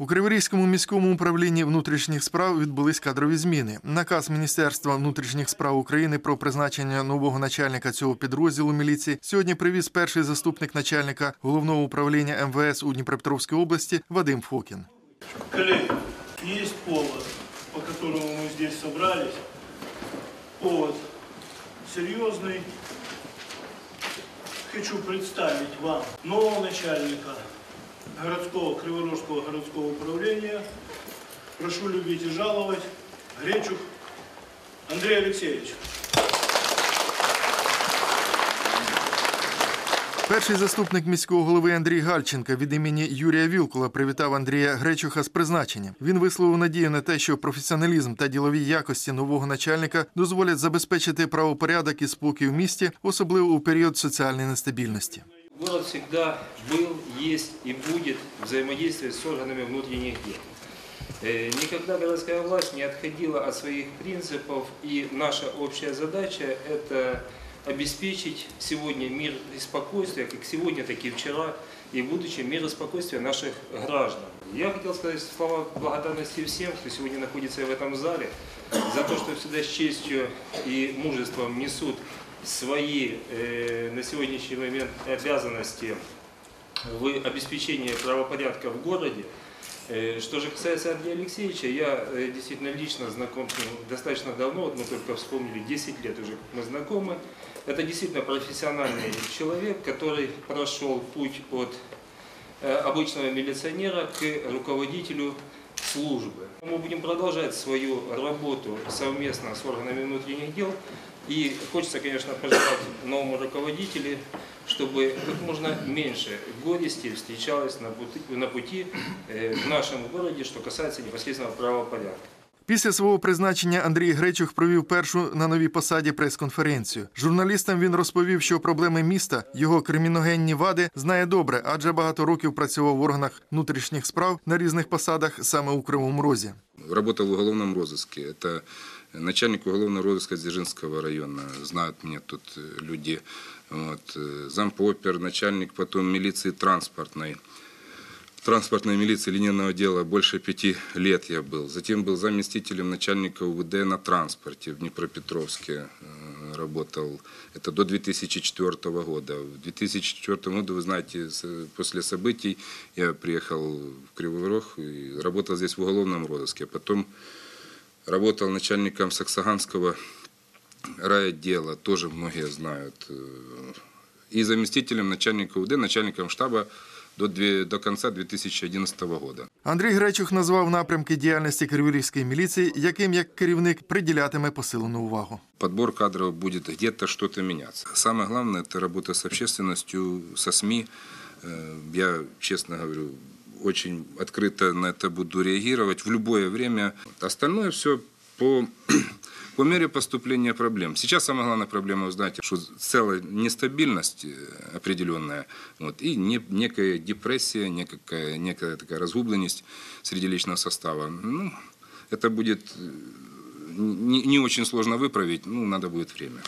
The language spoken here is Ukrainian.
У Криворізькому міському управлінні внутрішніх справ відбулись кадрові зміни. Наказ Міністерства внутрішніх справ України про призначення нового начальника цього підрозділу міліції сьогодні привіз перший заступник начальника головного управління МВС у Дніпропетровській області Вадим Фокін. Коллеги, есть повод, по которому мы здесь собрались. Повод серьезный. Хочу представить вам нового начальника городского, Криворожского городского управления. Прошу любить и жаловать. Гречух Андрей Алексеевич. Перший заступник міського голови Андрій Гальченка від імені Юрія Вілкула привітав Андрія Гречуха з призначенням. Він висловив надію на те, що професіоналізм та ділові якості нового начальника дозволять забезпечити правопорядок і спокій в місті, особливо у період соціальної нестабільності. Город всегда был, есть и будет взаимодействовать с органами внутренних дел. Э, Никогда городская власть не отходила от своих принципов, и наша общая задача – это обеспечить сегодня мир и спокойствие, как сегодня, так и вчера, и в будущем мир и спокойствие наших граждан. Я хотел сказать слова благодарности всем, кто сегодня находится в этом зале, за то, что всегда с честью и мужеством несут свои э, на сегодняшний момент обязанности в обеспечении правопорядка в городе. Э, Что же касается Андрея Алексеевича, я э, действительно лично знаком с ним достаточно давно, вот мы только вспомнили, 10 лет уже мы знакомы. Это действительно профессиональный человек, который прошел путь от э, обычного милиционера к руководителю службы. Мы будем продолжать свою работу совместно с органами внутренних дел. И хочется, конечно, пожелать новому руководителю, чтобы как можно меньше горести встречалось на пути, на пути э, в нашем городе, что касается непосредственного правопорядка. Після свого призначення Андрій Гречух провів першу на новій посаді прес-конференцію. Журналістам він розповів, що проблеми міста, його криміногенні вади знає добре, адже багато років працював в органах внутрішніх справ на різних посадах саме у Кривому Розі. Работал в уголовном розыске. Это начальник уголовного розыска Дзержинского района. Знают меня тут э, люди. Вот. э, Зампопер, начальник потом милиции транспортной. В транспортной милиции линейного дела больше пяти лет я был. Затем был заместителем начальника УВД на транспорте в Днепропетровске. э, Работал. Это до 2004 года. В 2004 году, вы знаете, с- после событий я приехал в Кривой Рог и работал здесь в уголовном розыске. Потом работал начальником Саксаганского райотдела, тоже многие знают. Э, И заместителем начальника УВД, начальником штаба до, две- до конца 2011 года. Андрій Гречух назвав напрямки діяльності Криворізької міліції, яким як керівник приділятиме посилену увагу. Подбор кадров будет где-то что-то меняться. Самое главное – это работа с общественностью, со СМИ. Э, Я, честно говорю, очень открыто на это буду реагировать в любое время. Остальное все по, по мере поступления проблем. Сейчас самая главная проблема, вы знаете, что целая нестабильность э, определенная, вот, и не, некая депрессия, некая, некая такая разгубленность среди личного состава. Ну, это будет э, не, не очень сложно выправить, ну, надо будет время.